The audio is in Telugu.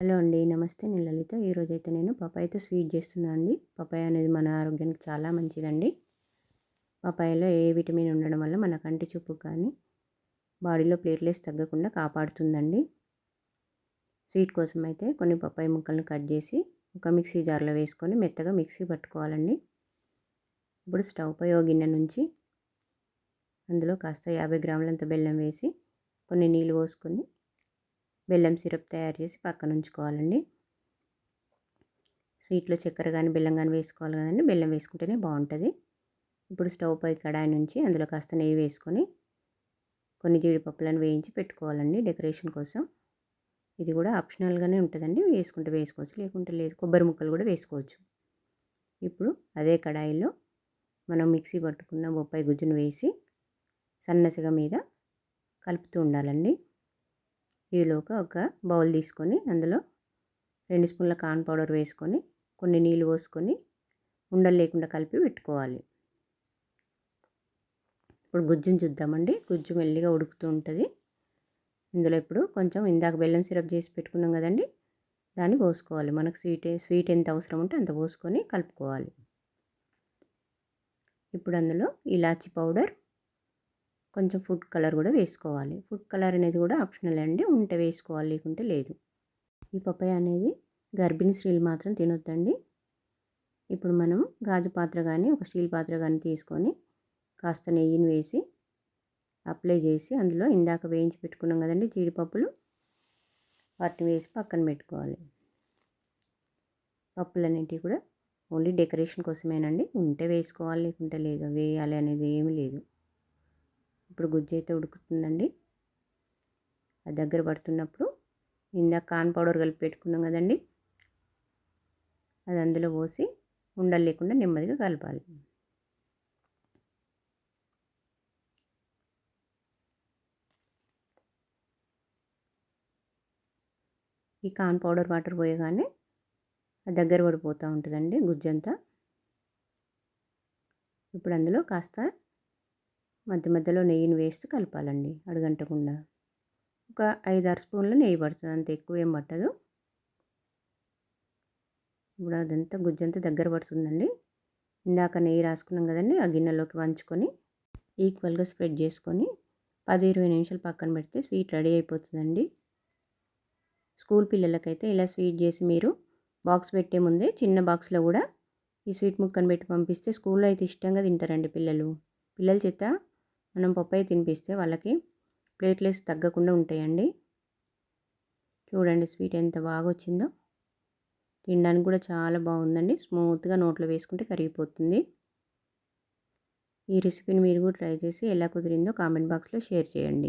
హలో అండి నమస్తే. నేను లలిత. ఈరోజు అయితే నేను పపాయతో స్వీట్ చేస్తున్నాను అండి. పపాయ అనేది మన ఆరోగ్యానికి చాలా మంచిదండి. పపాయలో ఏ విటమిన్ ఉండడం వల్ల మన కంటి చూపు కానీ బాడీలో ప్లేట్లెస్ తగ్గకుండా కాపాడుతుందండి. స్వీట్ కోసం అయితే కొన్ని పపాయ ముక్కలను కట్ చేసి ఒక మిక్సీ జార్లో వేసుకొని మెత్తగా మిక్సీ పట్టుకోవాలండి. ఇప్పుడు స్టవ్ పై గిన్నె నుంచి అందులో కాస్త యాభై గ్రాములంత బెల్లం వేసి కొన్ని నీళ్ళు పోసుకొని బెల్లం సిరప్ తయారు చేసి పక్కన ఉంచుకోవాలండి. స్వీట్లో చక్కెర కానీ బెల్లం కానీ వేసుకోవాలి కదండి. బెల్లం వేసుకుంటేనే బాగుంటుంది. ఇప్పుడు స్టవ్ పై కడాయి నుంచి అందులో కాస్త నెయ్యి వేసుకొని కొన్ని జీడిపప్పులను వేయించి పెట్టుకోవాలండి డెకరేషన్ కోసం. ఇది కూడా ఆప్షనల్గానే ఉంటుందండి. వేసుకుంటే వేసుకోవచ్చు లేకుంటే లేదు. కొబ్బరి ముక్కలు కూడా వేసుకోవచ్చు. ఇప్పుడు అదే కడాయిలో మనం మిక్సీ పట్టుకున్న బొప్పాయి గుజ్జును వేసి సన్నసగ మీద కలుపుతూ ఉండాలండి. ఈలోగా ఒక బౌల్ తీసుకొని అందులో రెండు స్పూన్ల కార్న్ పౌడర్ వేసుకొని కొన్ని నీళ్ళు పోసుకొని ఉండలు లేకుండా కలిపి పెట్టుకోవాలి. ఇప్పుడు గుజ్జును చూద్దామండి. గుజ్జు మెల్లిగా ఉడుకుతూ ఉంటుంది. ఇందులో ఇప్పుడు కొంచెం ఇందాక బెల్లం సిరప్ చేసి పెట్టుకున్నాం కదండి దాన్ని పోసుకోవాలి. మనకు స్వీట్ స్వీట్ ఎంత అవసరం ఉంటే అంత పోసుకొని కలుపుకోవాలి. ఇప్పుడు అందులో ఇలాచి పౌడర్ కొంచెం ఫుడ్ కలర్ కూడా వేసుకోవాలి. ఫుడ్ కలర్ అనేది కూడా ఆప్షనల్ అండి. ఉంటే వేసుకోవాలి లేకుంటే లేదు. ఈ పప్పాయ అనేది గర్భిణీ స్త్రీలు మాత్రం తినొద్దండి. ఇప్పుడు మనం గాజు పాత్ర కానీ ఒక స్టీల్ పాత్ర కానీ తీసుకొని కాస్త నెయ్యిని వేసి అప్లై చేసి అందులో ఇందాక వేయించి పెట్టుకున్నాం కదండి జీడిపప్పులు. వాటిని వేసి పక్కన పెట్టుకోవాలి. పప్పులన్నింటివి కూడా ఓన్లీ డెకరేషన్ కోసమేనండి. ఉంటే వేసుకోవాలి లేకుంటే లేదు. వేయాలి అనేది ఏమీ లేదు. ఇప్పుడు గుజ్జు అయితే ఉడుకుతుందండి. అది దగ్గర పడుతున్నప్పుడు ఇందాక కాన్ పౌడర్ కలిపి పెట్టుకున్నాం కదండి. అది అందులో పోసి ఉండలు లేకుండా నెమ్మదిగా కలపాలి. ఈ కాన్ పౌడర్ వాటర్ పోయగానే అది దగ్గర పడిపోతూ ఉంటుందండి గుజ్జంతా. ఇప్పుడు అందులో కాస్త మధ్య మధ్యలో నెయ్యిని వేస్తూ కలపాలండి అడుగంటకుండా. ఒక ఐదు ఆరు స్పూన్లు నెయ్యి పడుతుంది అంత ఎక్కువ ఏం పట్టదు. ఇప్పుడు అదంతా గుజ్జంతా దగ్గర పడుతుందండి. ఇందాక నెయ్యి రాసుకున్నాం కదండి ఆ గిన్నెలోకి వంచుకొని ఈక్వల్గా స్ప్రెడ్ చేసుకొని పది ఇరవై నిమిషాలు పక్కన పెడితే స్వీట్ రెడీ అయిపోతుందండి. స్కూల్ పిల్లలకైతే ఇలా స్వీట్ చేసి మీరు బాక్స్ పెట్టే ముందే చిన్న బాక్స్లో కూడా ఈ స్వీట్ ముక్కను పెట్టి పంపిస్తే స్కూల్లో అయితే ఇష్టంగా తింటారండి పిల్లలు. పిల్లల చేత మనం పప్పాయి తినిపిస్తే వాళ్ళకి ప్లేట్లెస్ తగ్గకుండా ఉంటాయండి. చూడండి స్వీట్ ఎంత బాగా వచ్చిందో తినడానికి కూడా చాలా బాగుందండి. స్మూత్గా నోట్లో వేసుకుంటే కరిగిపోతుంది. ఈ రెసిపీని మీరు కూడా ట్రై చేసి ఎలా కుదిరిందో కామెంట్ బాక్స్లో షేర్ చేయండి.